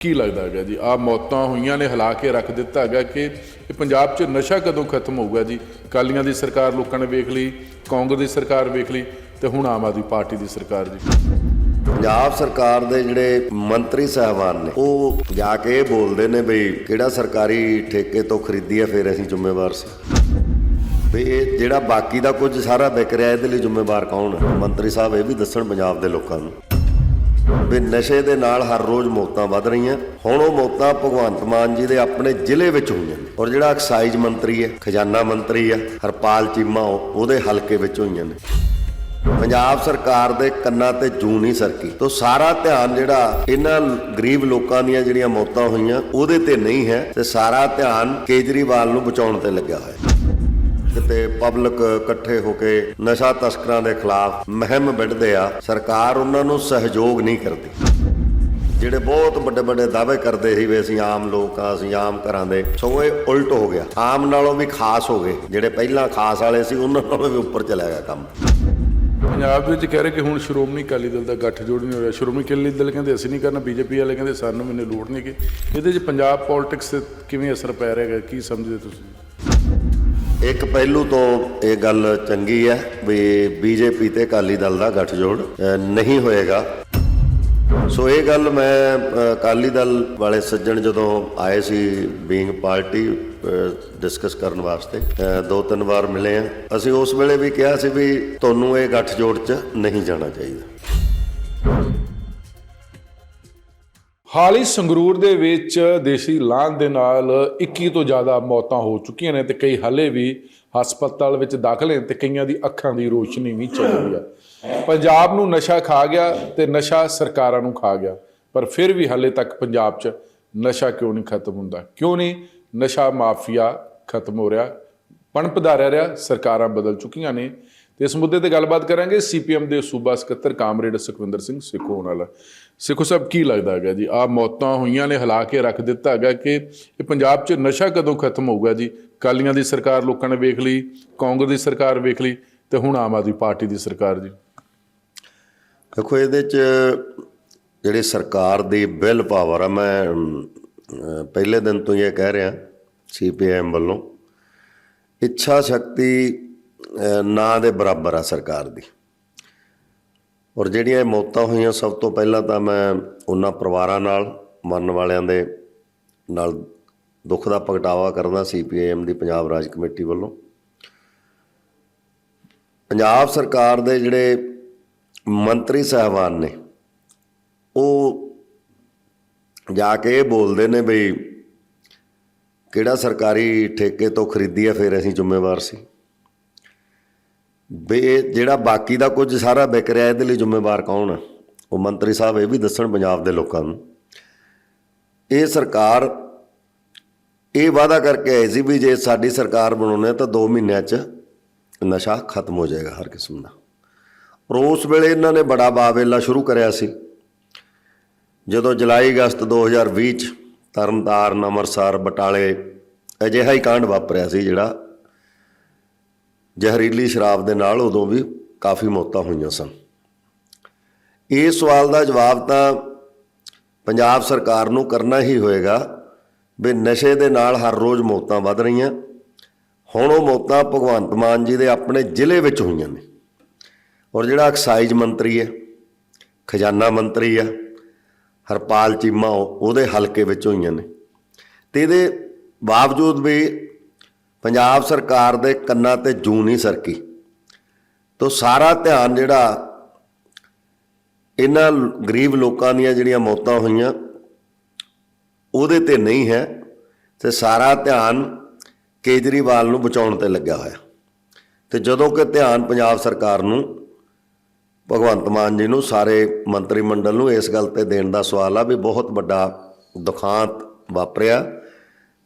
ਕੀ ਲੱਗਦਾ ਹੈਗਾ ਜੀ? ਆ ਮੌਤਾਂ ਹੋਈਆਂ ਨੇ, ਹਿਲਾ ਕੇ ਰੱਖ ਦਿੱਤਾ ਹੈਗਾ ਕਿ ਇਹ ਪੰਜਾਬ 'ਚ ਨਸ਼ਾ ਕਦੋਂ ਖਤਮ ਹੋਊਗਾ ਜੀ? ਕਾਲੀਆਂ ਦੀ ਸਰਕਾਰ ਲੋਕਾਂ ਨੇ ਵੇਖ ਲਈ, ਕਾਂਗਰਸ ਦੀ ਸਰਕਾਰ ਵੇਖ ਲਈ ਤੇ ਹੁਣ ਆਮ ਆਦਮੀ ਪਾਰਟੀ ਦੀ ਸਰਕਾਰ ਜੀ। ਪੰਜਾਬ ਸਰਕਾਰ ਦੇ ਜਿਹੜੇ ਮੰਤਰੀ ਸਾਹਿਬਾਨ ਨੇ, ਉਹ ਜਾ ਕੇ ਇਹ ਬੋਲਦੇ ਨੇ ਬਈ ਕਿਹੜਾ ਸਰਕਾਰੀ ਠੇਕੇ ਤੋਂ ਖਰੀਦੀ ਹੈ ਫਿਰ ਅਸੀਂ ਜ਼ਿੰਮੇਵਾਰ ਸੀ। ਵੀ ਇਹ ਜਿਹੜਾ ਬਾਕੀ ਦਾ ਕੁਝ ਸਾਰਾ ਵਿਕ ਰਿਹਾ, ਇਹਦੇ ਲਈ ਜ਼ਿੰਮੇਵਾਰ ਕੌਣ ਹੈ ਮੰਤਰੀ ਸਾਹਿਬ ਇਹ ਵੀ ਦੱਸਣ ਪੰਜਾਬ ਦੇ ਲੋਕਾਂ ਨੂੰ। ਵੀ ਨਸ਼ੇ ਦੇ ਨਾਲ ਹਰ ਰੋਜ਼ ਮੌਤਾਂ ਵੱਧ ਰਹੀਆਂ। ਹੁਣ ਉਹ ਮੌਤਾਂ ਭਗਵੰਤ ਮਾਨ ਜੀ ਦੇ ਆਪਣੇ ਜ਼ਿਲ੍ਹੇ ਵਿੱਚ ਹੋਈਆਂ ਨੇ। ਔਰ ਜਿਹੜਾ ਐਕਸਾਈਜ਼ ਮੰਤਰੀ ਹੈ, ਖਜ਼ਾਨਾ ਮੰਤਰੀ ਹੈ, ਹਰਪਾਲ ਚੀਮਾ ਉਹ- ਉਹਦੇ ਹਲਕੇ ਵਿੱਚ ਹੋਈਆਂ ਨੇ। ਪੰਜਾਬ ਸਰਕਾਰ ਦੇ ਕੰਨਾਂ ਤੇ ਜੂ ਨਹੀਂ ਸਰਕੀ। ਤੋਂ ਸਾਰਾ ਧਿਆਨ ਜਿਹੜਾ ਇਹਨਾਂ ਗਰੀਬ ਲੋਕਾਂ ਦੀਆਂ ਜਿਹੜੀਆਂ ਮੌਤਾਂ ਹੋਈਆਂ, ਉਹਦੇ ਤੇ ਨਹੀਂ ਹੈ। ਤੇ ਸਾਰਾ ਧਿਆਨ ਕੇਜਰੀਵਾਲ ਨੂੰ ਬਚਾਉਣ ਤੇ ਲੱਗਿਆ ਹੋਇਆ ਕਿਤੇ ਪਬਲਿਕ ਇਕੱਠੇ ਹੋ ਕੇ ਨਸ਼ਾ ਤਸਕਰਾਂ ਦੇ ਖਿਲਾਫ ਮਹਿੰਮ ਵਿੱਢਦੇ ਆ, ਸਰਕਾਰ ਉਹਨਾਂ ਨੂੰ ਸਹਿਯੋਗ ਨਹੀਂ ਕਰਦੀ। ਜਿਹੜੇ ਬਹੁਤ ਵੱਡੇ ਵੱਡੇ ਦਾਅਵੇ ਕਰਦੇ ਸੀ ਵੀ ਅਸੀਂ ਆਮ ਲੋਕ ਆ ਅਸੀਂ ਆਮ ਘਰਾਂ ਦੇ, ਸਗੋਂ ਇਹ ਉਲਟ ਹੋ ਗਿਆ। ਆਮ ਨਾਲੋਂ ਵੀ ਖਾਸ ਹੋ ਗਏ। ਜਿਹੜੇ ਪਹਿਲਾਂ ਖਾਸ ਵਾਲੇ ਸੀ, ਉਹਨਾਂ ਨਾਲੋਂ ਵੀ ਉੱਪਰ ਚਲਾ ਗਿਆ ਕੰਮ। ਪੰਜਾਬ ਦੇ ਵਿੱਚ ਕਹਿ ਰਹੇ ਕਿ ਹੁਣ ਸ਼੍ਰੋਮਣੀ ਅਕਾਲੀ ਦਲ ਦਾ ਗੱਠਜੋੜ ਨਹੀਂ ਹੋ ਰਿਹਾ। ਸ਼੍ਰੋਮਣੀ ਅਕਾਲੀ ਦਲ ਕਹਿੰਦੇ ਅਸੀਂ ਨਹੀਂ ਕਰਨਾ, ਬੀਜੇਪੀ ਵਾਲੇ ਕਹਿੰਦੇ ਸਾਨੂੰ ਮੈਨੂੰ ਲੋੜ ਨਹੀਂ ਕਿ ਇਹਦੇ 'ਚ ਪੰਜਾਬ ਪੋਲਿਟਿਕਸ ਤੇ ਕਿਵੇਂ ਅਸਰ ਪੈ ਰਿਹਾ ਹੈਗਾ, ਕੀ ਸਮਝਦੇ ਤੁਸੀਂ? ਇੱਕ ਪਹਿਲੂ ਤੋਂ ਇਹ ਗੱਲ ਚੰਗੀ ਹੈ ਵੀ ਬੀਜੇਪੀ ਤੇ ਅਕਾਲੀ ਦਲ ਦਾ ਗੱਠਜੋੜ ਨਹੀਂ ਹੋਏਗਾ। ਸੋ ਇਹ ਗੱਲ ਮੈਂ ਅਕਾਲੀ ਦਲ ਵਾਲੇ ਸੱਜਣ ਜਦੋਂ ਆਏ ਸੀ ਬੀਇੰਗ ਪਾਰਟੀ ਡਿਸਕਸ ਕਰਨ ਵਾਸਤੇ ਦੋ ਤਿੰਨ ਵਾਰ ਮਿਲੇ ਆ। ਅਸੀਂ ਉਸ ਵੇਲੇ ਵੀ ਕਿਹਾ ਸੀ ਵੀ ਤੁਹਾਨੂੰ ਇਹ ਗੱਠਜੋੜ 'ਚ ਨਹੀਂ ਜਾਣਾ ਚਾਹੀਦਾ। ਹਾਲ ਹੀ ਸੰਗਰੂਰ ਦੇ ਵਿੱਚ ਦੇਸ਼ੀ ਲਾਂਘ ਦੇ ਨਾਲ 21 ਤੋਂ ਜ਼ਿਆਦਾ ਮੌਤਾਂ ਹੋ ਚੁੱਕੀਆਂ ਨੇ ਤੇ ਕਈ ਹਲੇ ਵੀ ਹਸਪਤਾਲ ਵਿੱਚ ਦਾਖਲ ਨੇ ਤੇ ਕਈਆਂ ਦੀ ਅੱਖਾਂ ਦੀ ਰੋਸ਼ਨੀ ਵੀ ਚਲੀ ਗਈ ਆ। ਪੰਜਾਬ ਨੂੰ ਨਸ਼ਾ ਖਾ ਗਿਆ ਤੇ ਨਸ਼ਾ ਸਰਕਾਰਾਂ ਨੂੰ ਖਾ ਗਿਆ, ਪਰ ਫਿਰ ਵੀ ਹਲੇ ਤੱਕ ਪੰਜਾਬ 'ਚ ਨਸ਼ਾ ਕਿਉਂ ਨਹੀਂ ਖਤਮ ਹੁੰਦਾ? ਕਿਉਂ ਨਹੀਂ? ਨਸ਼ਾ ਮਾਫੀਆ ਖਤਮ ਹੋ ਰਿਹਾ ਪਣਪਦਾ ਰਹਿ ਰਿਹਾ, ਸਰਕਾਰਾਂ ਬਦਲ ਚੁੱਕੀਆਂ ਨੇ। ਤੇ ਇਸ ਮੁੱਦੇ ਤੇ ਗੱਲਬਾਤ ਕਰਾਂਗੇ ਸੀਪੀਐਮ ਦੇ ਸੂਬਾ ਸਕੱਤਰ ਕਾਮਰੇਡ ਸੁਖਵਿੰਦਰ ਸਿੰਘ ਸਿੱਖੋ ਨਾਲ। ਸਿੱਖੋ ਸਾਹਿਬ, ਕੀ ਲੱਗਦਾ ਹੈਗਾ ਜੀ? ਆ ਮੌਤਾਂ ਹੋਈਆਂ ਨੇ, ਹਿਲਾ ਕੇ ਰੱਖ ਦਿੱਤਾ ਹੈਗਾ ਕਿ ਇਹ ਪੰਜਾਬ 'ਚ ਨਸ਼ਾ ਕਦੋਂ ਖਤਮ ਹੋਊਗਾ ਜੀ? ਕਾਲੀਆਂ ਦੀ ਸਰਕਾਰ ਲੋਕਾਂ ਨੇ ਵੇਖ ਲਈ, ਕਾਂਗਰਸ ਦੀ ਸਰਕਾਰ ਵੇਖ ਲਈ ਤੇ ਹੁਣ ਆਮ ਆਦਮੀ ਪਾਰਟੀ ਦੀ ਸਰਕਾਰ ਜੀ। ਦੇਖੋ, ਇਹਦੇ 'ਚ ਜਿਹੜੇ ਸਰਕਾਰ ਦੀ ਬਿੱਲ ਪਾਵਰ ਆ, ਮੈਂ ਪਹਿਲੇ ਦਿਨ ਤੋਂ ਇਹ ਕਹਿ ਰਿਹਾ ਸੀਪੀਐਮ ਵੱਲੋਂ। ਇੱਛਾ ਸ਼ਕਤੀ ਨਾਂ ਦੇ ਬਰਾਬਰ ਆ ਸਰਕਾਰ ਦੀ। ਔਰ ਜਿਹੜੀਆਂ ਇਹ ਮੌਤਾਂ ਹੋਈਆਂ, ਸਭ ਤੋਂ ਪਹਿਲਾਂ ਤਾਂ ਮੈਂ ਉਹਨਾਂ ਪਰਿਵਾਰਾਂ ਨਾਲ, ਮਰਨ ਵਾਲਿਆਂ ਦੇ ਨਾਲ ਦੁੱਖ ਦਾ ਪ੍ਰਗਟਾਵਾ ਕਰਦਾ ਸੀਪੀਐਮ ਦੀ, ਪੰਜਾਬ ਰਾਜ ਕਮੇਟੀ ਵੱਲੋਂ। ਪੰਜਾਬ ਸਰਕਾਰ ਦੇ ਜਿਹੜੇ ਮੰਤਰੀ ਸਾਹਿਬਾਨ ਨੇ, ਉਹ ਜਾ ਕੇ ਇਹ ਬੋਲਦੇ ਨੇ ਬਈ, ਕਿਹੜਾ ਸਰਕਾਰੀ ਠੇਕੇ ਤੋਂ ਖਰੀਦੀ ਆ ਫਿਰ ਅਸੀਂ ਜ਼ਿੰਮੇਵਾਰ ਸੀ। ਬੇ ਜਿਹੜਾ ਬਾਕੀ ਦਾ ਕੁਝ ਸਾਰਾ ਵਿਕ ਰਿਹਾ, ਇਹਦੇ ਲਈ ਜ਼ਿੰਮੇਵਾਰ ਕੌਣ ਹੈ ਉਹ ਮੰਤਰੀ ਸਾਹਿਬ ਇਹ ਵੀ ਦੱਸਣ ਪੰਜਾਬ ਦੇ ਲੋਕਾਂ ਨੂੰ। ਇਹ ਸਰਕਾਰ, ਇਹ ਵਾਅਦਾ ਕਰਕੇ ਆਈ ਸੀ ਵੀ ਜੇ ਸਾਡੀ ਸਰਕਾਰ ਬਣਾਉਣੇ ਤਾਂ 2 ਮਹੀਨਿਆਂ 'ਚ ਨਸ਼ਾ ਖਤਮ ਹੋ ਜਾਏਗਾ ਹਰ ਕਿਸਮ ਦਾ। ਔਰ ਉਸ ਵੇਲੇ ਇਹਨਾਂ ਨੇ ਬੜਾ ਬਾਵੇਲਾ ਸ਼ੁਰੂ ਕਰਿਆ ਸੀ। ਜਦੋਂ ਜੁਲਾਈ ਅਗਸਤ 2020 ਚ ਤਰਨਤਾਰਨ, ਅੰਮ੍ਰਿਤਸਰ, ਬਟਾਲੇ ਅਜਿਹਾ ਹੀ ਕਾਂਡ ਵਾਪਰਿਆ ਸੀ ਜਿਹੜਾ ਜ਼ਹਿਰੀਲੀ ਸ਼ਰਾਬ ਦੇ ਨਾਲ ਉਦੋਂ ਵੀ ਕਾਫੀ ਮੌਤਾਂ ਹੋਈਆਂ ਸਨ। ਇਹ ਸਵਾਲ ਦਾ ਜਵਾਬ ਤਾਂ ਪੰਜਾਬ ਸਰਕਾਰ ਨੂੰ ਕਰਨਾ ਹੀ ਹੋਏਗਾ ਵੀ ਨਸ਼ੇ ਦੇ ਨਾਲ ਹਰ ਰੋਜ਼ ਮੌਤਾਂ ਵੱਧ ਰਹੀਆਂ। ਹੁਣ ਉਹ ਮੌਤਾਂ ਭਗਵੰਤ ਮਾਨ ਜੀ ਦੇ ਆਪਣੇ ਜ਼ਿਲ੍ਹੇ ਵਿੱਚ ਹੋਈਆਂ ਨੇ। ਔਰ ਜਿਹੜਾ ਐਕਸਾਈਜ਼ ਮੰਤਰੀ ਹੈ, ਖਜ਼ਾਨਾ ਮੰਤਰੀ ਆ, ਹਰਪਾਲ ਚੀਮਾ ਉਹ- ਉਹਦੇ ਹਲਕੇ ਵਿੱਚ ਹੋਈਆਂ ਨੇ। ਤੇ ਇਹਦੇ ਬਾਵਜੂਦ ਵੀ ਪੰਜਾਬ ਸਰਕਾਰ ਦੇ ਕੰਨਾਂ ਤੇ ਜੂ ਨਹੀਂ ਸਰਕੀ। ਤੋਂ ਸਾਰਾ ਧਿਆਨ ਜਿਹੜਾ ਇਹਨਾਂ ਗਰੀਬ ਲੋਕਾਂ ਦੀਆਂ ਜਿਹੜੀਆਂ ਮੌਤਾਂ ਹੋਈਆਂ, ਉਹਦੇ ਤੇ ਨਹੀਂ ਹੈ ਤੇ ਸਾਰਾ ਧਿਆਨ ਕੇਜਰੀਵਾਲ ਨੂੰ ਬਚਾਉਣ ਤੇ ਲੱਗਿਆ ਹੋਇਆ। ਤੇ ਜਦੋਂ ਕਿ ਧਿਆਨ ਪੰਜਾਬ ਸਰਕਾਰ ਨੂੰ, ਭਗਵੰਤ ਮਾਨ ਜੀ ਨੂੰ, ਸਾਰੇ ਮੰਤਰੀ ਮੰਡਲ ਨੂੰ ਇਸ ਗੱਲ ਤੇ ਦੇਣ ਦਾ ਸਵਾਲ ਆ ਵੀ ਬਹੁਤ ਵੱਡਾ ਦੁਖਾਂਤ ਵਾਪਰਿਆ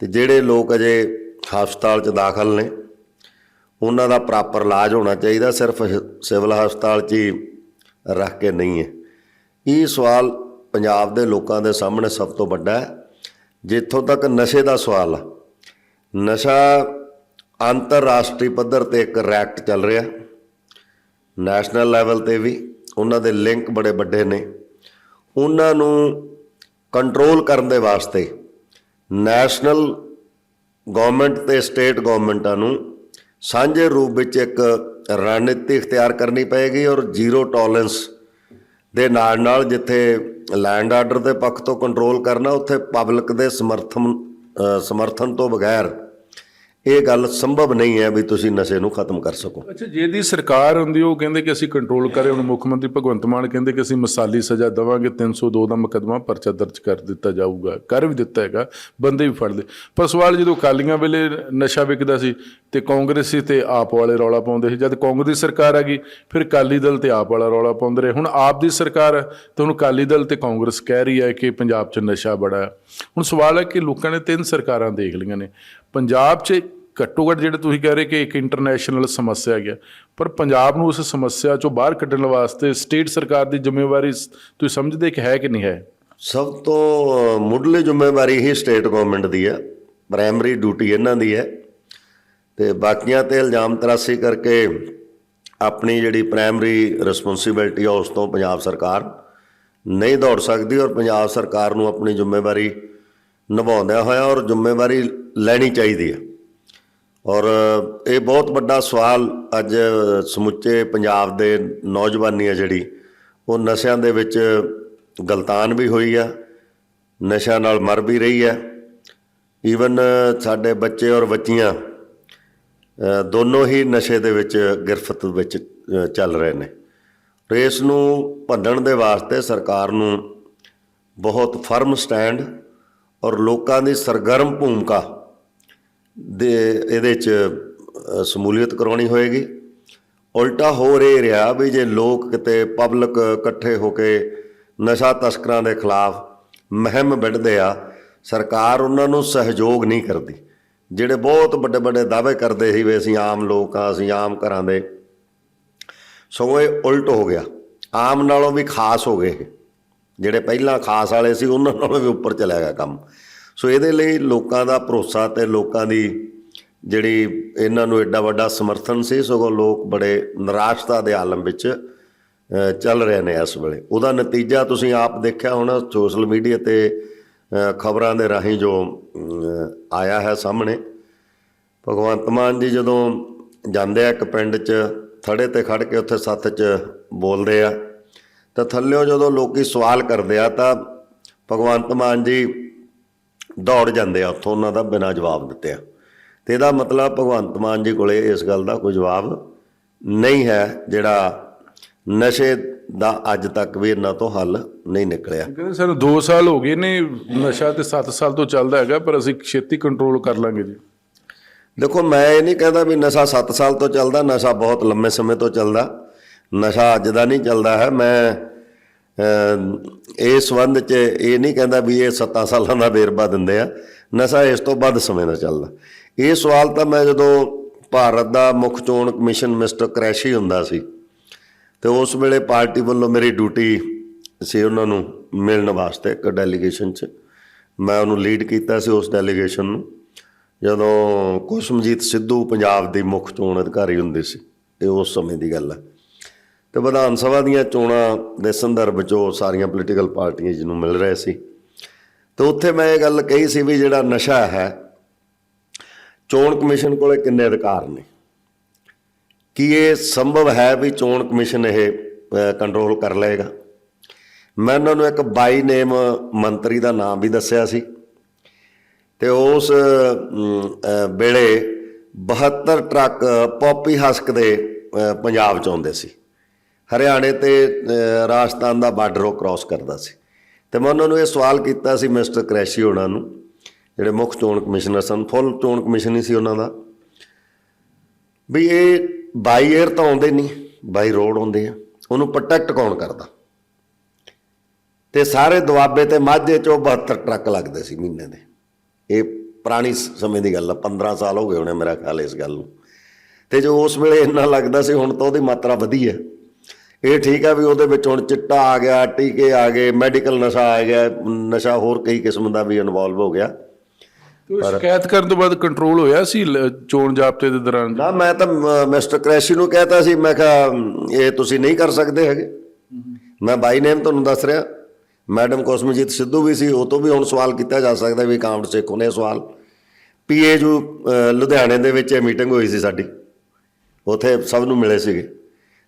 ਤੇ ਜਿਹੜੇ ਲੋਕ ਅਜੇ ਹਸਪਤਾਲ 'ਚ ਦਾਖਲ ਨੇ। ਉਹਨਾਂ ਦਾ ਪ੍ਰੋਪਰ ਇਲਾਜ ਹੋਣਾ ਚਾਹੀਦਾ, ਸਿਰਫ ਸਿਵਲ ਹਸਪਤਾਲ 'ਚ ਹੀ ਰੱਖ ਕੇ ਨਹੀਂ ਹੈ। ਇਹ ਸਵਾਲ ਪੰਜਾਬ ਦੇ ਲੋਕਾਂ ਦੇ ਸਾਹਮਣੇ ਸਭ ਤੋਂ ਵੱਡਾ ਹੈ। ਜਿੱਥੋਂ ਤੱਕ ਨਸ਼ੇ ਦਾ ਸਵਾਲ ਆ, ਨਸ਼ਾ ਅੰਤਰਰਾਸ਼ਟਰੀ ਪੱਧਰ ਤੇ ਇੱਕ ਰੈਕਟ ਚੱਲ ਰਿਹਾ। ਨੈਸ਼ਨਲ ਲੈਵਲ ਤੇ ਵੀ ਉਹਨਾਂ ਦੇ ਲਿੰਕ ਬੜੇ ਵੱਡੇ ਨੇ। ਉਹਨਾਂ ਨੂੰ ਕੰਟਰੋਲ ਕਰਨ ਦੇ ਵਾਸਤੇ ਨੈਸ਼ਨਲ ਗਵਰਨਮੈਂਟ ਤੇ ਸਟੇਟ ਗਵਰਨਮੈਂਟਾਂ ਨੂੰ ਸਾਂਝੇ ਰੂਪ ਵਿੱਚ ਇੱਕ ਰਣਨੀਤੀ ਇਖਤਿਆਰ ਕਰਨੀ ਪਏਗੀ ਔਰ ਜ਼ੀਰੋ ਟੋਲਰੈਂਸ ਦੇ ਨਾਲ ਨਾਲ ਜਿੱਥੇ ਲੈਂਡ ਆਰਡਰ ਦੇ ਪੱਖ ਤੋਂ ਕੰਟਰੋਲ ਕਰਨਾ, ਉੱਥੇ ਪਬਲਿਕ ਦੇ ਸਮਰਥਨ ਸਮਰਥਨ ਤੋਂ ਬਗੈਰ ਇਹ ਗੱਲ ਸੰਭਵ ਨਹੀਂ ਹੈ ਵੀ ਤੁਸੀਂ ਨਸ਼ੇ ਨੂੰ ਖਤਮ ਕਰ ਸਕੋ। ਅੱਛਾ, ਜਿਹਦੀ ਸਰਕਾਰ ਹੁੰਦੀ ਉਹ ਕਹਿੰਦੇ ਕਿ ਅਸੀਂ ਕੰਟਰੋਲ ਕਰੇ, ਹੁਣ ਮੁੱਖ ਮੰਤਰੀ ਭਗਵੰਤ ਮਾਨ ਕਹਿੰਦੇ ਕਿ ਅਸੀਂ ਮਸਾਲੀ ਸਜ਼ਾ ਦੇਵਾਂਗੇ 302 ਦਾ ਮੁਕੱਦਮਾ ਪਰਚਾ ਦਰਜ ਕਰ ਦਿੱਤਾ ਜਾਊਗਾ, ਕਰ ਵੀ ਦਿੱਤਾ ਹੈਗਾ, ਬੰਦੇ ਵੀ ਫੜ ਲਏ। ਪਰ ਸਵਾਲ ਜਦੋਂ ਕਾਲੀਆਂ ਵੇਲੇ ਨਸ਼ਾ ਵਿਕਦਾ ਸੀ ਤੇ ਕਾਂਗਰਸੀ ਤੇ ਆਪ ਵਾਲੇ ਰੌਲਾ ਪਾਉਂਦੇ ਸੀ, ਜਦ ਕਾਂਗਰਸ ਦੀ ਸਰਕਾਰ ਆ ਗਈ, ਫਿਰ ਕਾਲੀ ਦਲ ਤੇ ਆਪ ਵਾਲਾ ਰੌਲਾ ਪਾਉਂਦੇ ਰਹੇ। ਹੁਣ ਆਪ ਦੀ ਸਰਕਾਰ ਹੈ ਤੇ ਹੁਣ ਕਾਲੀ ਦਲ ਤੇ ਕਾਂਗਰਸ ਕਹਿ ਰਹੀ ਹੈ ਕਿ ਪੰਜਾਬ 'ਚ ਨਸ਼ਾ ਬੜਾ ਹੁਣ ਸਵਾਲ ਹੈ ਕਿ ਲੋਕਾਂ ਨੇ ਤਿੰਨ ਸਰਕਾਰਾਂ ਦੇਖ ਲਈਆਂ ਨੇ ਪੰਜਾਬ 'ਚ ਘੱਟੋ ਘੱਟ ਜਿਹੜੇ ਤੁਸੀਂ ਕਹਿ ਰਹੇ ਕਿ ਇੱਕ ਇੰਟਰਨੈਸ਼ਨਲ ਸਮੱਸਿਆ ਗਿਆ ਪਰ ਪੰਜਾਬ ਨੂੰ ਉਸ ਸਮੱਸਿਆ ਚੋਂ ਬਾਹਰ ਕੱਢਣ ਵਾਸਤੇ ਸਟੇਟ ਸਰਕਾਰ ਦੀ ਜ਼ਿੰਮੇਵਾਰੀ ਸ- ਤੁਸੀਂ ਸਮਝਦੇ ਕਿ ਹੈ ਕਿ ਨਹੀਂ ਹੈ? ਸਭ ਤੋਂ ਮੁੱਢਲੀ ਜ਼ਿੰਮੇਵਾਰੀ ਹੀ ਸਟੇਟ ਗਵਰਨਮੈਂਟ ਦੀ ਹੈ ਪ੍ਰਾਇਮਰੀ ਡਿਊਟੀ ਇਹਨਾਂ ਦੀ ਹੈ। ਤੇ ਬਾਕੀਆਂ ਤੇ ਇਲਜ਼ਾਮ ਤਰਾਸੀ ਕਰਕੇ ਆਪਣੀ ਜਿਹੜੀ ਪ੍ਰਾਇਮਰੀ ਰਿਸਪੌਂਸਿਬਿਲਟੀ ਆ ਉਸ ਤੋਂ ਪੰਜਾਬ ਸਰਕਾਰ ਨਹੀਂ ਦੌੜ ਸਕਦੀ ਔਰ ਪੰਜਾਬ ਸਰਕਾਰ ਨੂੰ ਆਪਣੀ ਜ਼ਿੰਮੇਵਾਰੀ ਨਿਭਾਉਂਦਿਆਂ ਹੋਇਆ ਔਰ ਜ਼ਿੰਮੇਵਾਰੀ ਲੈਣੀ ਚਾਹੀਦੀ ਹੈ। ਔਰ ਇਹ ਬਹੁਤ ਵੱਡਾ ਸਵਾਲ ਅੱਜ ਸਮੁੱਚੇ ਪੰਜਾਬ ਦੇ ਨੌਜਵਾਨੀ ਆ ਜਿਹੜੀ, ਉਹ ਨਸ਼ਿਆਂ ਦੇ ਵਿੱਚ ਗਲਤਾਨ ਵੀ ਹੋਈ ਆ ਨਸ਼ਿਆਂ ਨਾਲ ਮਰ ਵੀ ਰਹੀ ਆ ਈਵਨ ਸਾਡੇ ਬੱਚੇ ਔਰ ਬੱਚੀਆਂ ਦੋਨੋਂ ਹੀ ਨਸ਼ੇ ਦੇ ਵਿੱਚ ਗਿਰਫਤ ਵਿੱਚ ਚੱਲ ਰਹੇ ਨੇ। ਰੇਸ ਨੂੰ ਭੰਡਣ ਦੇ ਵਾਸਤੇ ਸਰਕਾਰ ਨੂੰ ਬਹੁਤ ਫਰਮ ਸਟੈਂਡ ਔਰ ਲੋਕਾਂ ਦੀ ਸਰਗਰਮ ਭੂਮਿਕਾ ਦੇ ਇਹਦੇ ਚ ਸ਼ਮੂਲੀਅਤ ਕਰਾਉਣੀ ਹੋਏਗੀ। ਉਲਟਾ ਹੋ ਇਹ ਰਿਹਾ ਵੀ ਜੇ ਲੋਕ ਕਿਤੇ ਪਬਲਿਕ ਇਕੱਠੇ ਹੋ ਕੇ ਨਸ਼ਾ ਤਸਕਰਾਂ ਦੇ ਖਿਲਾਫ ਮਹਿੰਮ ਵਿੱਢਦੇ ਆ, ਸਰਕਾਰ ਉਹਨਾਂ ਨੂੰ ਸਹਿਯੋਗ ਨਹੀਂ ਕਰਦੀ। ਜਿਹੜੇ ਬਹੁਤ ਵੱਡੇ ਵੱਡੇ ਦਾਅਵੇ ਕਰਦੇ ਸੀ ਵੀ ਅਸੀਂ ਆਮ ਲੋਕ ਆ, ਅਸੀਂ ਆਮ ਘਰਾਂ ਦੇ। ਸਗੋਂ ਇਹ ਉਲਟ ਹੋ ਗਿਆ। ਆਮ ਨਾਲੋਂ ਵੀ ਖਾਸ ਹੋ ਗਏ ਇਹ। ਜਿਹੜੇ ਪਹਿਲਾਂ ਖਾਸ ਵਾਲੇ ਸੀ, ਉਹਨਾਂ ਨਾਲੋਂ ਵੀ ਉੱਪਰ ਚਲਾ ਗਿਆ ਕੰਮ। ਸੋ ਇਹਦੇ ਲਈ ਲੋਕਾਂ ਦਾ ਭਰੋਸਾ ਤੇ ਲੋਕਾਂ ਦੀ ਜਿਹੜੀ ਇਹਨਾਂ ਨੂੰ ਐਡਾ ਵੱਡਾ ਸਮਰਥਨ ਸੀ, ਸਗੋਂ ਲੋਕ ਬੜੇ ਨਿਰਾਸ਼ਤਾ ਦੇ ਆਲਮ ਵਿੱਚ ਚੱਲ ਰਹੇ ਨੇ ਇਸ ਵੇਲੇ। ਉਹਦਾ ਨਤੀਜਾ ਤੁਸੀਂ ਆਪ ਦੇਖਿਆ ਹੋਣਾ, ਸੋਸ਼ਲ ਮੀਡੀਆ ਤੇ ਖਬਰਾਂ ਦੇ ਰਾਹੀਂ ਜੋ ਆਇਆ ਹੈ ਸਾਹਮਣੇ। ਭਗਵੰਤ ਮਾਨ ਜੀ ਜਦੋਂ ਜਾਂਦੇ ਆ ਇੱਕ ਪਿੰਡ 'ਚ, ਥੜੇ ਤੇ ਖੜ ਕੇ ਉੱਥੇ ਸੱਥ 'ਚ ਬੋਲਦੇ ਆ ਤਾਂ ਥੱਲਿਓ ਜਦੋਂ ਲੋਕੀ ਸਵਾਲ ਕਰਦੇ ਆ ਤਾਂ ਭਗਵੰਤ ਮਾਨ ਜੀ ਦੌੜ ਜਾਂਦੇ ਆ ਉੱਥੋਂ ਉਹਨਾਂ ਦਾ ਬਿਨਾਂ ਜਵਾਬ ਦਿੱਤੇ ਆ ਤੇ ਇਹਦਾ ਮਤਲਬ ਭਗਵੰਤ ਮਾਨ ਜੀ ਕੋਲੇ ਇਸ ਗੱਲ ਦਾ ਕੋਈ ਜਵਾਬ ਨਹੀਂ ਹੈ ਜਿਹੜਾ ਨਸ਼ੇ ਦਾ ਅੱਜ ਤੱਕ ਵੀ ਇਹਨਾਂ ਤੋਂ ਹੱਲ ਨਹੀਂ ਨਿਕਲਿਆ। ਕਹਿੰਦੇ ਸਾਨੂੰ 2 ਸਾਲ ਹੋ ਗਏ ਨੇ ਨਸ਼ਾ ਤੇ 7 ਸਾਲ ਤੋਂ ਚੱਲਦਾ ਹੈਗਾ ਪਰ ਅਸੀਂ ਛੇਤੀ ਕੰਟਰੋਲ ਕਰ ਲਾਂਗੇ ਜੀ। ਦੇਖੋ ਮੈਂ ਇਹ ਨਹੀਂ ਕਹਿੰਦਾ ਵੀ ਨਸ਼ਾ 7 ਸਾਲ ਤੋਂ ਚੱਲਦਾ ਨਸ਼ਾ ਬਹੁਤ ਲੰਮੇ ਸਮੇਂ ਤੋਂ ਚੱਲਦਾ। ਨਸ਼ਾ ਅੱਜ ਦਾ ਨਹੀਂ ਚੱਲਦਾ ਹੈ। ਮੈਂ ਅਹ, ਇਸ ਸੰਬੰਧ 'ਚ ਇਹ ਨਹੀਂ ਕਹਿੰਦਾ ਵੀ ਇਹ 7 ਸਾਲਾਂ ਦਾ ਵੇਰਵਾ ਦਿੰਦੇ ਆ। ਨਸ਼ਾ ਇਸ ਤੋਂ ਵੱਧ ਸਮੇਂ ਦਾ ਚੱਲਦਾ। ਇਹ ਸਵਾਲ ਤਾਂ ਮੈਂ ਜਦੋਂ ਭਾਰਤ ਦਾ ਮੁੱਖ ਚੋਣ ਕਮਿਸ਼ਨ ਮਿਸਟਰ ਕ੍ਰੈਸ਼ੀ ਹੁੰਦਾ ਸੀ ਤੇ ਉਸ ਵੇਲੇ ਪਾਰਟੀ ਵੱਲੋਂ ਮੇਰੀ ਡਿਊਟੀ ਸੀ ਉਹਨਾਂ ਨੂੰ ਮਿਲਣ ਵਾਸਤੇ ਇੱਕ ਡੈਲੀਗੇਸ਼ਨ 'ਚ। ਮੈਂ ਉਹਨੂੰ ਲੀਡ ਕੀਤਾ ਸੀ ਉਸ ਡੈਲੀਗੇਸ਼ਨ ਨੂੰ। ਜਦੋਂ ਕੁਸ਼ਮਜੀਤ ਸਿੱਧੂ ਪੰਜਾਬ ਦੀ ਮੁੱਖ ਚੋਣ ਅਧਿਕਾਰੀ ਹੁੰਦੇ ਸੀ ਇਹ ਉਸ ਸਮੇਂ ਦੀ ਗੱਲ ਹੈ। ਤੇ ਵਿਧਾਨ ਸਭਾ ਦੀਆਂ ਚੋਣਾਂ ਦੇ ਸੰਦਰਭ 'ਚ ਉਹ ਸਾਰੀਆਂ ਪੋਲੀਟੀਕਲ ਪਾਰਟੀਆਂ ਜਿਹਨੂੰ ਮਿਲ ਰਹੇ ਸੀ। ਤੇ ਉੱਥੇ ਮੈਂ ਇਹ ਗੱਲ ਕਹੀ ਸੀ ਵੀ ਜਿਹੜਾ ਨਸ਼ਾ ਹੈ, ਚੋਣ ਕਮਿਸ਼ਨ ਕੋਲੇ ਕਿੰਨੇ ਅਧਿਕਾਰ ਨੇ? ਕੀ ਇਹ ਸੰਭਵ ਹੈ ਵੀ ਚੋਣ ਕਮਿਸ਼ਨ ਇਹ ਕੰਟਰੋਲ ਕਰ ਲਏਗਾ? ਮੈਂ ਉਹਨਾਂ ਨੂੰ ਇੱਕ ਬਾਈ ਨੇਮ ਮੰਤਰੀ ਦਾ ਨਾਮ ਵੀ ਦੱਸਿਆ ਸੀ। ਤੇ ਉਸ ਵੇਲੇ 72 ਟਰੱਕ ਪੌਪੀ ਹਸਕ ਦੇ ਪੰਜਾਬ ਚ ਆਉਂਦੇ ਸੀ। ਹਰਿਆਣੇ ਤੇ ਰਾਜਸਥਾਨ ਦਾ ਬਾਰਡਰ ਉਹ ਕ੍ਰਾਸ ਕਰਦਾ ਸੀ। ਤੇ ਮੈਂ ਉਹਨਾਂ ਨੂੰ ਇਹ ਸਵਾਲ ਕੀਤਾ ਸੀ ਮਿਸਟਰ ਕ੍ਰੈਸ਼ੀ ਹੋਣਾ ਨੂੰ, ਜਿਹੜੇ ਮੁੱਖ ਚੋਣ ਕਮਿਸ਼ਨਰ ਸਨ, ਫੁੱਲ ਚੋਣ ਕਮਿਸ਼ਨ ਹੀ ਸੀ ਉਹਨਾਂ ਦਾ, ਵੀ ਇਹ ਬਾਈ 에ਅਰ ਤਾਂ ਆਉਂਦੇ ਨਹੀਂ ਬਾਈ ਰੋਡ ਆਉਂਦੇ ਆ, ਉਹਨੂੰ ਪ੍ਰੋਟੈਕਟ ਕੌਣ ਕਰਦਾ? ਤੇ ਸਾਰੇ ਦੁਆਬੇ ਤੇ ਮਾਝੇ ਚੋਂ 72 ਟਰੱਕ ਲੱਗਦੇ ਸੀ ਮਹੀਨੇ ਦੇ। ਇਹ ਪੁਰਾਣੀ ਸਮੇਂ ਦੀ ਗੱਲ ਆ 15 ਸਾਲ ਹੋ ਗਏ ਹੋਣੇ ਮੇਰਾ ਖਿਆਲ ਇਸ ਗੱਲ ਨੂੰ। ਤੇ ਜੋ ਉਸ ਵੇਲੇ ਇੰਨਾ ਲੱਗਦਾ ਸੀ, ਹੁਣ ਤਾਂ ਉਹਦੀ ਮਾਤਰਾ ਵਧੀ ਹੈ ਇਹ ਠੀਕ ਹੈ ਵੀ ਉਹਦੇ ਵਿੱਚ ਹੁਣ ਚਿੱਟਾ ਆ ਗਿਆ ਟੀਕੇ ਆ ਗਏ ਮੈਡੀਕਲ ਨਸ਼ਾ ਆ ਗਿਆ ਨਸ਼ਾ ਹੋਰ ਕਈ ਕਿਸਮ ਦਾ ਵੀ ਇਨਵੋਲਵ ਹੋ ਗਿਆ। ਤੇ ਸ਼ਿਕਾਇਤ ਕਰਨ ਤੋਂ ਬਾਅਦ ਕੰਟਰੋਲ ਹੋਇਆ ਸੀ ਚੋਣ ਜਾਬਤੇ ਦੇ ਦੌਰਾਨ? ਨਾ ਮੈਂ ਤਾਂ ਮਿਸਟਰ ਕ੍ਰੈਸ਼ੀ ਨੂੰ ਕਹਿਤਾ ਸੀ ਮੈਂ ਕਿਹਾ ਇਹ ਤੁਸੀਂ ਨਹੀਂ ਕਰ ਸਕਦੇ ਹੈਗੇ। ਮੈਂ ਬਾਈ ਨੇਮ ਤੁਹਾਨੂੰ ਦੱਸ ਰਿਹਾ। ਮੈਡਮ ਕੋਸਮਜੀਤ ਸਿੱਧੂ ਵੀ ਸੀ ਉਹ ਤੋਂ ਵੀ ਹੁਣ ਸਵਾਲ ਕੀਤਾ ਜਾ ਸਕਦਾ ਵੀ ਕਾਮੜ ਸੇਖੋਂ ਨੇ ਸਵਾਲ। ਪੀਏ ਜੋ ਲੁਧਿਆਣੇ ਦੇ ਵਿੱਚ ਮੀਟਿੰਗ ਹੋਈ ਸੀ ਸਾਡੀ। ਉਥੇ ਸਭ ਨੂੰ ਮਿਲੇ ਸੀਗੇ।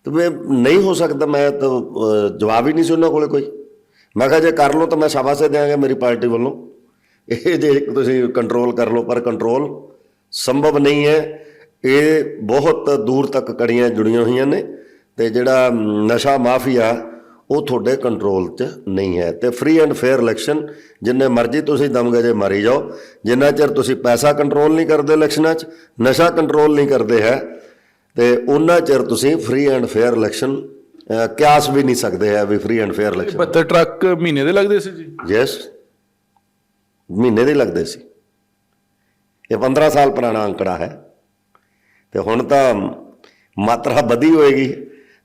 ਤੇ ਮੈਂ ਨਹੀਂ ਹੋ ਸਕਦਾ, ਮੈਂ ਤਾਂ ਜਵਾਬ ਹੀ ਨਹੀਂ ਸੀ ਉਹਨਾਂ ਕੋਲੇ ਕੋਈ। ਮੈਂ ਕਿਹਾ ਜੇ ਕਰ ਲਓ ਤਾਂ ਮੈਂ ਸ਼ਾਬਾਸ਼ ਦਿਆਂਗਾ ਮੇਰੀ ਪਾਰਟੀ ਵੱਲੋਂ। ਇਹ ਜੇ ਤੁਸੀਂ ਕੰਟਰੋਲ ਕਰ ਲਓ, ਪਰ ਕੰਟਰੋਲ ਸੰਭਵ ਨਹੀਂ ਹੈ। ਇਹ ਬਹੁਤ ਦੂਰ ਤੱਕ ਕੜੀਆਂ ਜੁੜੀਆਂ ਹੋਈਆਂ ਨੇ ਤੇ ਜਿਹੜਾ ਨਸ਼ਾ ਮਾਫੀਆ, ਉਹ ਤੁਹਾਡੇ ਕੰਟਰੋਲ 'ਚ ਨਹੀਂ ਹੈ। ਤੇ ਫ੍ਰੀ ਐਂਡ ਫੇਅਰ ਇਲੈਕਸ਼ਨ ਜਿੰਨੇ ਮਰਜ਼ੀ ਤੁਸੀਂ ਦਮਗਜੇ ਮਾਰੀ ਜਾਓ। ਜਿੰਨਾ ਚਿਰ ਤੁਸੀਂ ਪੈਸਾ ਕੰਟਰੋਲ ਨਹੀਂ ਕਰਦੇ ਇਲੈਕਸ਼ਨਾਂ 'ਚ, ਨਸ਼ਾ ਕੰਟਰੋਲ ਨਹੀਂ ਕਰਦੇ ਹੈ ਤੇ ਉਹਨਾਂ ਚਿਰ ਤੁਸੀਂ ਫ੍ਰੀ ਐਂਡ ਫੇਅਰ ਇਲੈਕਸ਼ਨ ਕਿਆਸ ਵੀ ਨਹੀਂ ਸਕਦੇ ਹੈ ਵੀ free and fair election 72 truck ਮਹੀਨੇ ਦੇ ਲੱਗਦੇ ਸੀ ਜੀ? ਯੈਸ ਮਹੀਨੇ ਦੇ ਲੱਗਦੇ ਸੀ। ਇਹ 15 ਸਾਲ ਪੁਰਾਣਾ ਅੰਕੜਾ ਹੈ। ਤੇ ਹੁਣ ਤਾਂ ਮਾਤਰਾ ਵਧੀ ਹੋਏਗੀ।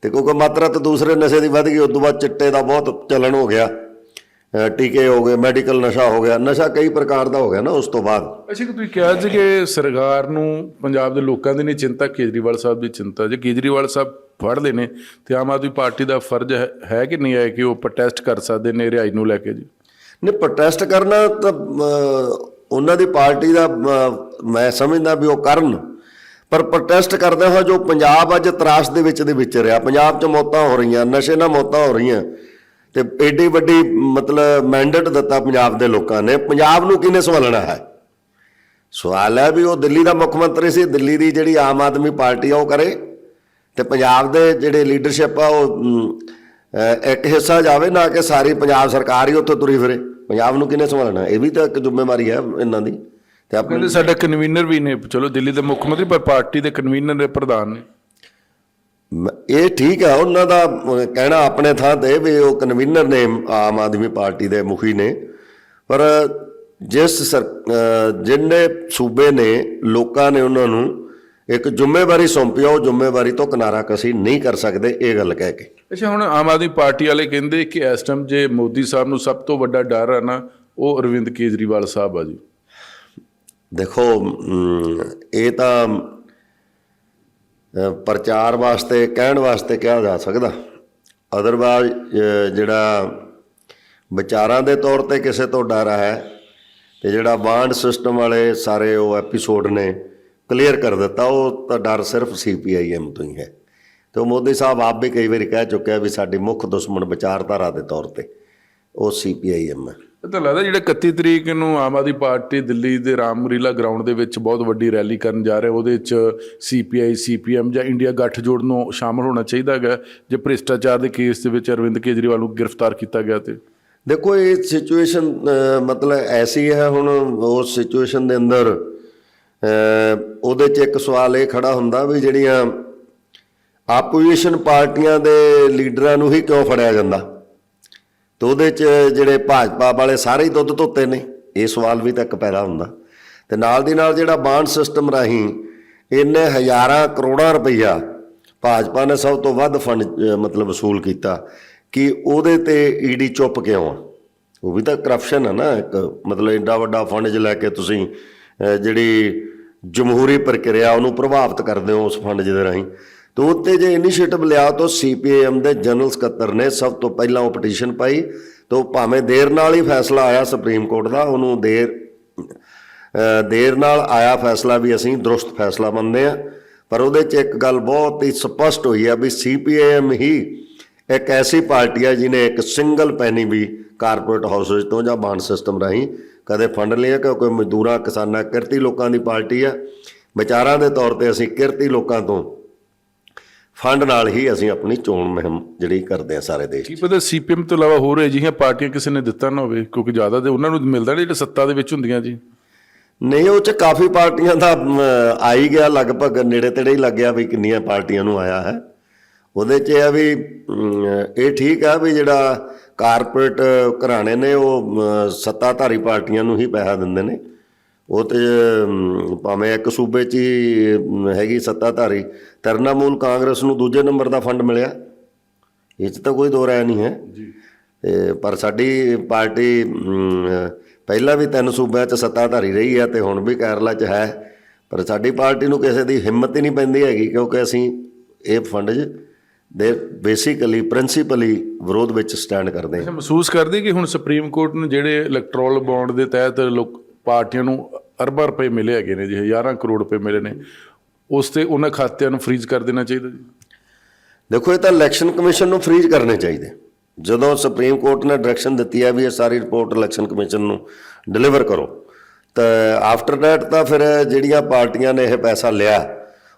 ਤੇ ਕਿਉਂਕਿ ਮਾਤਰਾ ਤਾਂ ਦੂਸਰੇ ਨਸ਼ੇ ਦੀ ਵਧ ਗਈ ਉਸ ਤੋਂ ਬਾਅਦ ਚਿੱਟੇ ਦਾ ਬਹੁਤ ਚੱਲਣ ਹੋ ਗਿਆ। ਟੀਕੇ ਹੋ ਗਏ ਮੈਡੀਕਲ ਨਸ਼ਾ ਹੋ ਗਿਆ ਨਸ਼ਾ ਕਈ ਪ੍ਰਕਾਰ ਦਾ ਹੋ ਗਿਆ ਨਾ ਉਸ ਤੋਂ ਬਾਅਦ। ਅੱਛਾ ਕਿ ਤੁਸੀਂ ਕਿਹਾ ਸੀ ਕਿ ਸਰਕਾਰ ਨੂੰ ਪੰਜਾਬ ਦੇ ਲੋਕਾਂ ਦੀ ਨਹੀਂ ਚਿੰਤਾ ਕੇਜਰੀਵਾਲ ਸਾਹਿਬ ਦੀ ਚਿੰਤਾ। ਜੇ ਕੇਜਰੀਵਾਲ ਸਾਹਿਬ ਫੜਦੇ ਨੇ ਤੇ ਆਮ ਆਦਮੀ ਪਾਰਟੀ ਦਾ ਫਰਜ਼ ਹੈ- ਹੈ ਕਿ ਨਹੀਂ ਹੈ ਕਿ ਉਹ ਪ੍ਰੋਟੈਸਟ ਕਰ ਸਕਦੇ ਨੇ ਰਿਹਾਈ ਨੂੰ ਲੈ ਕੇ ਜੀ? ਨੇ ਪ੍ਰੋਟੈਸਟ ਕਰਨਾ ਤਾਂ ਉਹਨਾਂ ਦੀ ਪਾਰਟੀ ਦਾ ਮੈਂ ਸਮਝਦਾ ਵੀ ਉਹ ਕਰਨ। ਪਰ ਪ੍ਰੋਟੈਸਟ ਕਰਦੇ ਹੋਏ ਜੋ ਪੰਜਾਬ ਅੱਜ ਤਰਾਸ਼ ਦੇ ਵਿੱਚ ਦੇ ਵਿੱਚ ਰਿਹਾ ਪੰਜਾਬ 'ਚ ਮੌਤਾਂ ਹੋ ਰਹੀਆਂ ਨਸ਼ੇ ਨਾਲ ਮੌਤਾਂ ਹੋ ਰਹੀਆਂ ਤੇ ਐਡੀ ਵੱਡੀ, ਮਤਲਬ ਮੈਂਡੇਟ ਦਿੱਤਾ ਪੰਜਾਬ ਦੇ ਲੋਕਾਂ ਨੇ। ਪੰਜਾਬ ਨੂੰ ਕਿਹਨੇ ਸੰਭਾਲਣਾ ਹੈ? ਸਵਾਲ ਹੈ ਵੀ ਉਹ ਦਿੱਲੀ ਦਾ ਮੁੱਖ ਮੰਤਰੀ ਸੀ, ਦਿੱਲੀ ਦੀ ਜਿਹੜੀ ਆਮ ਆਦਮੀ ਪਾਰਟੀ ਆ, ਉਹ ਕਰੇ। ਤੇ ਪੰਜਾਬ ਦੇ ਜਿਹੜੇ ਲੀਡਰਸ਼ਿਪ ਆ, ਉਹ ਇੱਕ ਹਿੱਸਾ ਜਾਵੇ, ਨਾ ਕਿ ਸਾਰੀ ਪੰਜਾਬ ਸਰਕਾਰ ਹੀ ਉੱਥੇ ਤੁਰੀ ਫਿਰੇ। ਪੰਜਾਬ ਨੂੰ ਕਿਹਨੇ ਸੰਭਾਲਣਾ? ਇਹ ਵੀ ਤਾਂ ਇੱਕ ਜ਼ਿੰਮੇਵਾਰੀ ਹੈ ਇਹਨਾਂ ਦੀ। ਤੇ ਆਪਣੇ ਕਹਿੰਦੇ ਸਾਡਾ ਕਨਵੀਨਰ ਵੀ ਨੇ। ਚਲੋ, ਦਿੱਲੀ ਦੇ ਮੁੱਖ ਮੰਤਰੀ, ਪਰ ਪਾਰਟੀ ਦੇ ਕਨਵੀਨਰ ਨੇ ਪ੍ਰਧਾਨ ਨੇ। ਇਹ ਠੀਕ ਹੈ ਉਹਨਾਂ ਦਾ ਕਹਿਣਾ ਆਪਣੇ ਥਾਂ ਤੇ ਵੀ ਉਹ ਕਨਵੀਨਰ ਨੇ ਆਮ ਆਦਮੀ ਪਾਰਟੀ ਦੇ ਮੁਖੀ ਨੇ। ਪਰ ਜਿਸ ਸਰ ਜਿੰਨੇ ਸੂਬੇ ਨੇ ਲੋਕਾਂ ਨੇ ਉਹਨਾਂ ਨੂੰ ਇੱਕ ਜ਼ਿੰਮੇਵਾਰੀ ਸੌਂਪੀ ਆ ਉਹ ਜ਼ਿੰਮੇਵਾਰੀ ਤੋਂ ਕਿਨਾਰਾ ਕਸੀ ਨਹੀਂ ਕਰ ਸਕਦੇ ਇਹ ਗੱਲ ਕਹਿ ਕੇ। ਅੱਛਾ ਹੁਣ ਆਮ ਆਦਮੀ ਪਾਰਟੀ ਵਾਲੇ ਕਹਿੰਦੇ ਕਿ ਇਸ ਟਾਈਮ ਜੇ ਮੋਦੀ ਸਾਹਿਬ ਨੂੰ ਸਭ ਤੋਂ ਵੱਡਾ ਡਰ ਹੈ ਨਾ ਉਹ ਅਰਵਿੰਦ ਕੇਜਰੀਵਾਲ ਸਾਹਿਬ ਆ ਜੀ। ਦੇਖੋ ਇਹ ਤਾਂ ਪ੍ਰਚਾਰ ਵਾਸਤੇ, ਕਹਿਣ ਵਾਸਤੇ ਕਿਹਾ ਜਾ ਸਕਦਾ। ਅਦਰਵਾਇਜ਼ ਜਿਹੜਾ ਵਿਚਾਰਾਂ ਦੇ ਤੌਰ ਤੇ ਕਿਸੇ ਤੋਂ ਡਰ ਹੈ ਤੇ ਜਿਹੜਾ ਬਾਂਡ ਸਿਸਟਮ ਵਾਲੇ ਸਾਰੇ ਉਹ ਐਪੀਸੋਡ ਨੇ ਕਲੀਅਰ ਕਰ ਦਿੱਤਾ, ਉਹ ਤਾਂ ਡਰ ਸਿਰਫ ਸੀਪੀਆਈਐਮ ਤੋਂ ਹੀ ਹੈ। ਤੇ ਉਹ ਮੋਦੀ ਸਾਹਿਬ ਆਪ ਵੀ ਕਈ ਵਾਰੀ ਕਹਿ ਚੁੱਕਿਆ ਵੀ ਸਾਡੀ ਮੁੱਖ ਦੁਸ਼ਮਣ ਵਿਚਾਰਧਾਰਾ ਦੇ ਤੌਰ ਤੇ। ਉਹ ਸੀਪੀਆਈਐਮ ਹੈ ਇਹ ਤਾਂ ਲੱਗਦਾ ਜਿਹੜਾ 31 ਤਰੀਕ ਨੂੰ ਆਮ ਆਦਮੀ ਪਾਰਟੀ ਦਿੱਲੀ ਦੇ ਰਾਮਲੀਲਾ ਗਰਾਊਂਡ ਦੇ ਵਿੱਚ ਬਹੁਤ ਵੱਡੀ ਰੈਲੀ ਕਰਨ ਜਾ ਰਿਹਾ ਉਹਦੇ ਵਿੱਚ ਸੀਪੀਆਈ ਸੀਪੀਐਮ ਜਾਂ ਇੰਡੀਆ ਗੱਠਜੋੜ ਨੂੰ ਸ਼ਾਮਲ ਹੋਣਾ ਚਾਹੀਦਾ ਹੈਗਾ ਜੇ ਭ੍ਰਿਸ਼ਟਾਚਾਰ ਦੇ ਕੇਸ ਦੇ ਵਿੱਚ ਅਰਵਿੰਦ ਕੇਜਰੀਵਾਲ ਨੂੰ ਗ੍ਰਿਫਤਾਰ ਕੀਤਾ ਗਿਆ ਤੇ। ਦੇਖੋ ਇਹ ਸਿਚੁਏਸ਼ਨ ਮਤਲਬ ਐਸੀ ਹੈ ਹੁਣ ਉਸ ਸਿਚੁਏਸ਼ਨ ਦੇ ਅੰਦਰ ਉਹਦੇ 'ਚ ਇੱਕ ਸਵਾਲ ਇਹ ਖੜਾ ਹੁੰਦਾ ਵੀ ਜਿਹੜੀਆਂ ਆਪੋਜੀਸ਼ਨ ਪਾਰਟੀਆਂ ਦੇ ਲੀਡਰਾਂ ਨੂੰ ਹੀ ਕਿਉਂ ਫੜਿਆ ਜਾਂਦਾ? ਤੇ ਉਹਦੇ 'ਚ ਜਿਹੜੇ ਭਾਜਪਾ ਵਾਲੇ ਸਾਰੇ ਹੀ ਦੁੱਧ ਧੋਤੇ ਨੇ, ਇਹ ਸਵਾਲ ਵੀ ਤਾਂ ਇੱਕ ਪੈਦਾ ਹੁੰਦਾ। ਤੇ ਨਾਲ ਦੀ ਨਾਲ ਜਿਹੜਾ ਬਾਂਡ ਸਿਸਟਮ ਰਾਹੀਂ ਇੰਨੇ ਹਜ਼ਾਰਾਂ ਕਰੋੜਾਂ ਰੁਪਈਆ ਭਾਜਪਾ ਨੇ ਸਭ ਤੋਂ ਵੱਧ ਫੰਡ ਮਤਲਬ ਵਸੂਲ ਕੀਤਾ ਕਿ ਉਹਦੇ ਤੇ ਈਡੀ ਚੁੱਪ ਕਿਉਂ ਆ? ਉਹ ਵੀ ਤਾਂ ਕਰਪਸ਼ਨ ਹੈ ਨਾ ਇੱਕ, ਮਤਲਬ ਐਡਾ ਵੱਡਾ ਫੰਡ ਜ ਲੈ ਕੇ ਤੁਸੀਂ ਜਿਹੜੀ ਜਮਹੂਰੀ ਪ੍ਰਕਿਰਿਆ ਉਹਨੂੰ ਪ੍ਰਭਾਵਿਤ ਕਰਦੇ ਹੋ ਉਸ ਫੰਡ ਜਿਹਦੇ ਰਾਹੀਂ। ਤੇ ਉੱਤੇ ਜੇ ਇਨੀਸ਼ੀਏਟਿਵ ਲਿਆ ਤਾਂ ਸੀਪੀਐਮ ਦੇ ਜਨਰਲ ਸਕੱਤਰ ਨੇ ਸਭ ਤੋਂ ਪਹਿਲਾਂ ਉਹ ਪਟੀਸ਼ਨ ਪਾਈ, ਤੇ ਉਹ ਭਾਵੇਂ ਦੇਰ ਨਾਲ ਹੀ ਫੈਸਲਾ ਆਇਆ ਸੁਪਰੀਮ ਕੋਰਟ ਦਾ, ਉਹਨੂੰ ਦੇਰ ਦੇਰ ਨਾਲ ਆਇਆ ਫੈਸਲਾ ਵੀ ਅਸੀਂ ਦਰੁਸਤ ਫੈਸਲਾ ਮੰਨਦੇ ਆ ਪਰ ਉਹਦੇ 'ਚ ਇੱਕ ਗੱਲ ਬਹੁਤ ਹੀ ਸਪਸ਼ਟ ਹੋਈ ਆ ਵੀ ਸੀਪੀਐਮ ਹੀ ਇੱਕ ਐਸੀ ਪਾਰਟੀ ਆ ਜਿਹਨੇ ਇੱਕ ਸਿੰਗਲ ਪੈਨੀ ਵੀ ਕਾਰਪੋਰੇਟ ਹਾਊਸਸ ਤੋਂ ਜਾਂ ਬਾਂਡ ਸਿਸਟਮ ਰਾਹੀਂ ਕਦੇ ਫੰਡ ਲਿਆ, ਕਿਉਂਕਿ ਮਜ਼ਦੂਰਾਂ, ਕਿਸਾਨਾਂ, ਕਿਰਤੀ ਲੋਕਾਂ ਦੀ ਪਾਰਟੀ ਆ। ਵਿਚਾਰਾਂ ਦੇ ਤੌਰ ਤੇ ਅਸੀਂ ਕਿਰਤੀ ਲੋਕਾਂ ਤੋਂ ਫੰਡ ਨਾਲ ਹੀ ਅਸੀਂ ਆਪਣੀ ਚੋਣ ਮੁਹਿੰਮ ਜਿਹੜੀ ਕਰਦੇ ਆ ਸਾਰੇ ਦੇਸ਼ 'ਚ। ਕੀ ਪਤਾ ਸੀਪੀਐਮ ਤੋਂ ਇਲਾਵਾ ਹੋਰ ਅਜਿਹੀਆਂ ਪਾਰਟੀਆਂ ਕਿਸੇ ਨੇ ਦਿੱਤਾ ਨਾ ਹੋਵੇ ਕਿਉਂਕਿ ਜ਼ਿਆਦਾ ਤੇ ਉਹਨਾਂ ਨੂੰ ਮਿਲਦਾ ਨਹੀਂ ਜਿਹੜੇ ਸੱਤਾ ਦੇ ਵਿੱਚ ਹੁੰਦੀਆਂ ਜੀ। ਨਹੀਂ ਉਹ ਚ ਕਾਫੀ ਪਾਰਟੀਆਂ ਦਾ ਆ ਹੀ ਗਿਆ ਲਗਭਗ ਨੇੜੇ ਤੇੜੇ ਹੀ ਲੱਗ ਗਿਆ ਵੀ ਕਿੰਨੀਆਂ ਪਾਰਟੀਆਂ ਨੂੰ ਆਇਆ ਹੈ। ਉਹਦੇ ਚ ਇਹ ਆ ਵੀ ਇਹ ਠੀਕ ਆ ਵੀ ਜਿਹੜਾ ਕਾਰਪੋਰੇਟ ਘਰਾਣੇ ਨੇ ਉਹ ਸੱਤਾਧਾਰੀ ਪਾਰਟੀਆਂ ਨੂੰ ਹੀ ਪੈਸਾ ਦਿੰਦੇ ਨੇ। ਉਹ ਤੇ ਭਾਵੇਂ ਇੱਕ ਸੂਬੇ 'ਚ ਹੀ ਹੈਗੀ ਸੱਤਾਧਾਰੀ ਤਰਨਾਮੂਲ ਕਾਂਗਰਸ ਨੂੰ ਦੂਜੇ ਨੰਬਰ ਦਾ ਫੰਡ ਮਿਲਿਆ। ਇਹ 'ਚ ਤਾਂ ਕੋਈ ਦੋ ਰਾਏ ਨਹੀਂ ਹੈ। ਜੀ। ਤੇ ਪਰ ਸਾਡੀ ਪਾਰਟੀ ਪਹਿਲਾਂ ਵੀ ਤਿੰਨ ਸੂਬਿਆਂ 'ਚ ਸੱਤਾਧਾਰੀ ਰਹੀ ਹੈ ਤੇ ਹੁਣ ਵੀ ਕੇਰਲਾ 'ਚ ਹੈ। ਪਰ ਸਾਡੀ ਪਾਰਟੀ ਨੂੰ ਕਿਸੇ ਦੀ ਹਿੰਮਤ ਹੀ ਨਹੀਂ ਪੈਂਦੀ ਹੈਗੀ ਕਿਉਂਕਿ ਅਸੀਂ ਇਹ ਫੰਡ 'ਚ ਦੇ ਬੇਸਿਕਲੀ ਪ੍ਰਿੰਸੀਪਲੀ ਵਿਰੋਧ ਵਿੱਚ ਸਟੈਂਡ ਕਰਦੇ ਹਾਂ। ਮਹਿਸੂਸ ਕਰਦੇ ਕਿ ਹੁਣ ਸੁਪਰੀਮ ਕੋਰਟ ਨੇ ਜਿਹੜੇ ਇਲੈਕਟ੍ਰੋਲ ਬੌਂਡ ਦੇ ਤਹਿਤ ਲੋਕ ਪਾਰਟੀਆਂ ਨੂੰ ਅਰਬਾਂ ਰੁਪਏ ਮਿਲੇ ਹੈਗੇ ਨੇ ਜੀ, ਹਜ਼ਾਰਾਂ ਕਰੋੜ ਰੁਪਏ ਮਿਲੇ ਨੇ। ਉਸ ਤੇ ਉਹਨਾਂ ਖਾਤਿਆਂ ਨੂੰ ਫ੍ਰੀਜ਼ ਕਰ ਦੇਣਾ ਚਾਹੀਦਾ ਜੀ। ਦੇਖੋ, ਇਹ ਤਾਂ ਇਲੈਕਸ਼ਨ ਕਮਿਸ਼ਨ ਨੂੰ ਫ੍ਰੀਜ਼ ਕਰਨੇ ਚਾਹੀਦੇ। ਜਦੋਂ ਸੁਪਰੀਮ ਕੋਰਟ ਨੇ ਡਾਇਰੈਕਸ਼ਨ ਦਿੱਤੀ ਹੈ ਵੀ ਇਹ ਸਾਰੀ ਰਿਪੋਰਟ ਇਲੈਕਸ਼ਨ ਕਮਿਸ਼ਨ ਨੂੰ ਡਿਲੀਵਰ ਕਰੋ, ਤਾਂ ਆਫਟਰ ਦੈਟ ਤਾਂ ਫਿਰ ਜਿਹੜੀਆਂ ਪਾਰਟੀਆਂ ਨੇ ਇਹ ਪੈਸਾ ਲਿਆ,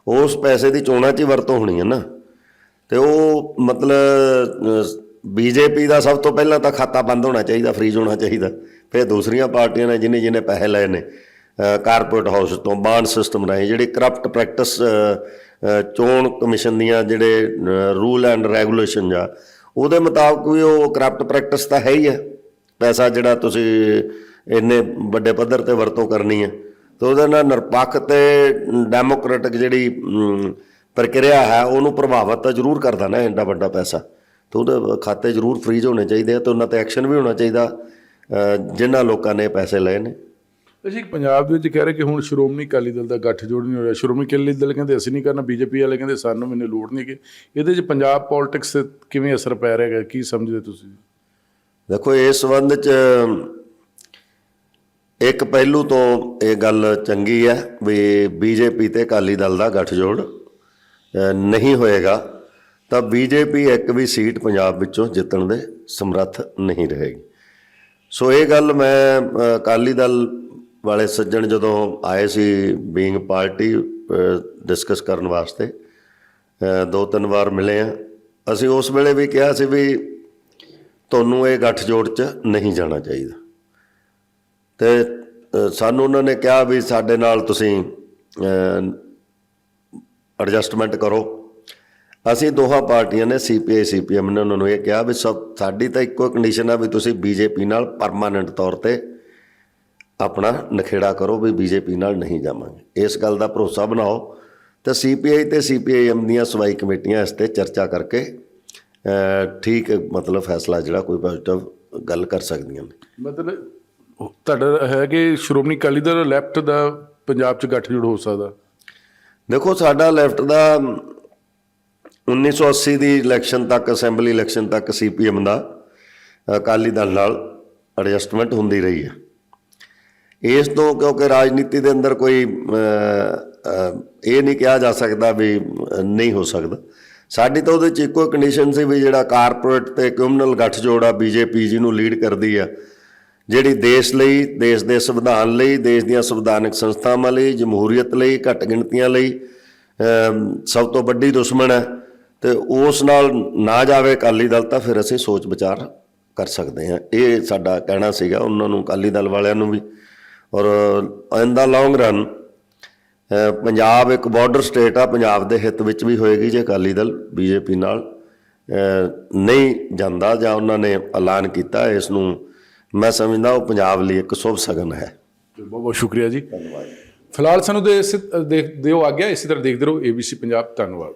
ਉਸ ਪੈਸੇ ਦੀ ਚੋਣਾਂ 'ਚ ਹੀ ਵਰਤੋਂ ਹੋਣੀ ਹੈ ਨਾ। ਤੇ ਉਹ ਮਤਲਬ ਬੀਜੇਪੀ ਦਾ ਸਭ ਤੋਂ ਪਹਿਲਾਂ ਤਾਂ ਖਾਤਾ ਬੰਦ ਹੋਣਾ ਚਾਹੀਦਾ ਫ੍ਰੀਜ਼ ਹੋਣਾ ਚਾਹੀਦਾ। ਫਿਰ ਦੂਸਰੀਆਂ ਪਾਰਟੀਆਂ ਨੇ ਜਿਨੇ ਜਿਨੇ ਪੈਸੇ ਲਏ ਨੇ ਕਾਰਪੋਰੇਟ ਹਾਊਸ ਤੋਂ ਬਾਂਡ ਸਿਸਟਮ ਰਾਹੀਂ ਜਿਹੜੀ ਕਰਪਟ ਪ੍ਰੈਕਟਿਸ ਚੋਣ ਕਮਿਸ਼ਨ ਦੀਆਂ ਜਿਹੜੇ ਰੂਲ ਐਂਡ ਰੈਗੂਲੇਸ਼ਨ ਆ ਉਹਦੇ ਮੁਤਾਬਕ ਵੀ ਉਹ ਕਰਪਟ ਪ੍ਰੈਕਟਿਸ ਤਾਂ ਹੈ ਹੀ ਆ। ਪੈਸਾ ਜਿਹੜਾ ਤੁਸੀਂ ਇੰਨੇ ਵੱਡੇ ਪੱਧਰ ਤੇ ਵਰਤੋਂ ਕਰਨੀ ਹੈ ਤੇ ਉਹਦੇ ਨਾਲ ਨਿਰਪੱਖ ਤੇ ਡੈਮੋਕ੍ਰੈਟਿਕ ਜਿਹੜੀ ਪ੍ਰਕਿਰਿਆ ਹੈ ਉਹਨੂੰ ਪ੍ਰਭਾਵਿਤ ਤਾਂ ਜ਼ਰੂਰ ਕਰਦਾ ਨਾ ਇੰਨਾ ਵੱਡਾ ਪੈਸਾ। ਤੇ ਉਹਦੇ ਖਾਤੇ ਜ਼ਰੂਰ ਫ੍ਰੀਜ਼ ਹੋਣੇ ਚਾਹੀਦੇ ਆ ਤੇ ਉਹਨਾਂ ਤੇ ਐਕਸ਼ਨ ਵੀ ਹੋਣਾ ਚਾਹੀਦਾ ਅ, ਜਿਨ੍ਹਾਂ ਲੋਕਾਂ ਨੇ ਪੈਸੇ ਲਏ ਨੇ। ਅਸੀਂ ਪੰਜਾਬ ਦੇ ਵਿੱਚ ਕਹਿ ਰਹੇ ਕਿ ਹੁਣ ਸ਼੍ਰੋਮਣੀ ਅਕਾਲੀ ਦਲ ਦਾ ਗੱਠਜੋੜ ਨਹੀਂ ਹੋ ਰਿਹਾ। ਸ਼੍ਰੋਮਣੀ ਅਕਾਲੀ ਦਲ ਕਹਿੰਦੇ ਅਸੀਂ ਨਹੀਂ ਕਰਨਾ, ਬੀਜੇਪੀ ਵਾਲੇ ਕਹਿੰਦੇ ਸਾਨੂੰ ਮੈਨੂੰ ਲੋੜ ਨਹੀਂ ਕਿ ਇਹਦੇ 'ਚ ਪੰਜਾਬ ਪੋਲਿਟਿਕਸ ਤੇ ਕਿਵੇਂ ਅਸਰ ਪੈ ਰਿਹਾ ਹੈਗਾ, ਕੀ ਸਮਝਦੇ ਤੁਸੀਂ? ਦੇਖੋ, ਇਸ ਸੰਬੰਧ ਚ ਇੱਕ ਪਹਿਲੂ ਤੋਂ ਇਹ ਗੱਲ ਚੰਗੀ ਹੈ ਵੀ ਬੀਜੇਪੀ ਤੇ ਅਕਾਲੀ ਦਲ ਦਾ ਗੱਠਜੋੜ ਨਹੀਂ ਹੋਏਗਾ। ਤਾਂ ਬੀਜੇਪੀ ਇੱਕ ਵੀ ਸੀਟ ਪੰਜਾਬ ਵਿੱਚੋਂ ਜਿੱਤਣ ਦੇ ਸਮਰੱਥ ਨਹੀਂ ਰਹੇਗੀ। ਸੋ ਇਹ ਗੱਲ ਮੈਂ ਅਕਾਲੀ ਦਲ ਵਾਲੇ ਸੱਜਣ ਜਦੋਂ ਆਏ ਸੀ ਬੀਇੰਗ ਪਾਰਟੀ ਡਿਸਕਸ ਕਰਨ ਵਾਸਤੇ ਦੋ ਤਿੰਨ ਵਾਰ ਮਿਲੇ ਆ। ਅਸੀਂ ਉਸ ਵੇਲੇ ਵੀ ਕਿਹਾ ਸੀ ਵੀ ਤੁਹਾਨੂੰ ਇਹ ਗੱਠਜੋੜ 'ਚ ਨਹੀਂ ਜਾਣਾ ਚਾਹੀਦਾ। ਤੇ ਸਾਨੂੰ ਉਹਨਾਂ ਨੇ ਕਿਹਾ ਵੀ ਸਾਡੇ ਨਾਲ ਤੁਸੀਂ ਐਡਜਸਟਮੈਂਟ ਕਰੋ। ਅਸੀਂ ਦੋਹਾਂ ਪਾਰਟੀਆਂ ਨੇ ਸੀਪੀਆਈ ਸੀਪੀਐਮ ਨੇ ਉਹਨਾਂ ਨੂੰ ਇਹ ਕਿਹਾ ਵੀ ਸਭ, ਸਾਡੀ ਤਾਂ ਇੱਕੋ ਕੰਡੀਸ਼ਨ ਆ ਵੀ ਤੁਸੀਂ ਬੀਜੇਪੀ ਨਾਲ ਪਰਮਾਨੈਂਟ ਤੌਰ ਤੇ ਆਪਣਾ ਨਖੇੜਾ ਕਰੋ ਵੀ ਬੀਜੇਪੀ ਨਾਲ ਨਹੀਂ ਜਾਵਾਂਗੇ। ਇਸ ਗੱਲ ਦਾ ਭਰੋਸਾ ਬਣਾਓ ਤੇ ਸੀਪੀਆਈ ਤੇ ਸੀਪੀਆਈਐਮ ਦੀਆਂ ਸਵਾਈ ਕਮੇਟੀਆਂ ਇਸ ਤੇ ਚਰਚਾ ਕਰਕੇ ਠੀਕ ਮਤਲਬ ਫੈਸਲਾ ਜਿਹੜਾ ਕੋਈ ਪੋਜ਼ਿਟਿਵ ਗੱਲ ਕਰ ਸਕਦੀਆਂ ਨੇ। ਮਤਲਬ ਤੁਹਾਡਾ ਹੈ ਕਿ ਸ਼੍ਰੋਮਣੀ ਅਕਾਲੀ ਦਲ ਲੈਫਟ ਦਾ ਪੰਜਾਬ 'ਚ ਗੱਠਜੋੜ ਹੋ ਸਕਦਾ। ਦੇਖੋ ਸਾਡਾ ਲੈਫਟ ਦਾ 1980 ਦੀ ਇਲੈਕਸ਼ਨ ਤੱਕ ਅਸੈਂਬਲੀ ਇਲੈਕਸ਼ਨ ਤੱਕ ਸੀਪੀਐਮ ਦਾ ਅਕਾਲੀ ਦਲ ਨਾਲ ਐਡਜਸਟਮੈਂਟ ਹੁੰਦੀ ਰਹੀ ਹੈ। ਇਸ ਤੋਂ ਕਿਉਂਕਿ ਰਾਜਨੀਤੀ ਦੇ ਅੰਦਰ ਕੋਈ ਇਹ ਨਹੀਂ ਕਿਹਾ ਜਾ ਸਕਦਾ ਵੀ ਨਹੀਂ ਹੋ ਸਕਦਾ। ਸਾਡੀ ਤਾਂ ਉਹਦੇ ਚ ਇੱਕੋ ਕੰਡੀਸ਼ਨ ਸੀ ਵੀ ਜਿਹੜਾ ਕਾਰਪੋਰੇਟ ਤੇ ਕਮਿਊਨਲ ਗੱਠਜੋੜ ਆ, ਬੀਜੇਪੀ ਨੂੰ ਲੀਡ ਕਰਦੀ ਆ। ਜਿਹੜੀ ਦੇਸ਼ ਲਈ, ਦੇਸ਼ ਦੇ ਸੰਵਿਧਾਨ ਲਈ, ਦੇਸ਼ ਦੀਆਂ ਸੰਵਿਧਾਨਕ ਸੰਸਥਾਵਾਂ ਲਈ, ਜਮਹੂਰੀਅਤ ਲਈ, ਘੱਟ ਗਿਣਤੀਆਂ ਲਈ ਸਭ ਤੋਂ ਵੱਡੀ ਦੁਸ਼ਮਣ ਹੈ ਤੇ ਉਸ ਨਾਲ ਨਾ ਜਾਵੇ ਅਕਾਲੀ ਦਲ ਤਾਂ ਫਿਰ ਅਸੀਂ ਸੋਚ ਵਿਚਾਰ ਕਰ ਸਕਦੇ ਹਾਂ। ਇਹ ਸਾਡਾ ਕਹਿਣਾ ਸੀਗਾ, ਉਹਨਾਂ ਨੂੰ ਅਕਾਲੀ ਦਲ ਵਾਲਿਆਂ ਨੂੰ ਵੀ। ਔਰ ਇਨ ਦਾ ਲੌਂਗ ਰਨ ਪੰਜਾਬ ਇੱਕ ਬਾਰਡਰ ਸਟੇਟ ਆ ਪੰਜਾਬ ਦੇ ਹਿੱਤ ਵਿੱਚ ਵੀ ਹੋਏਗੀ ਜੇ ਅਕਾਲੀ ਦਲ ਬੀਜੇਪੀ ਨਾਲ ਨਹੀਂ ਜਾਂਦਾ ਜਾਂ ਉਹਨਾਂ ਨੇ ਐਲਾਨ ਕੀਤਾ ਇਸ ਨੂੰ ਮੈਂ ਸਮਝਦਾ ਉਹ ਪੰਜਾਬ ਲਈ ਇੱਕ ਸ਼ੁਭ ਸਗਨ ਹੈ। ਬਹੁਤ ਬਹੁਤ ਸ਼ੁਕਰੀਆ ਜੀ। ਫਿਲਹਾਲ ਸਾਨੂੰ ਦੇ ਦਿਓ ਆ ਗਿਆ ਇਸੇ ਤਰ੍ਹਾਂ ਦੇਖਦੇ ਰਹੋ ABC ਪੰਜਾਬ ਧੰਨਵਾਦ।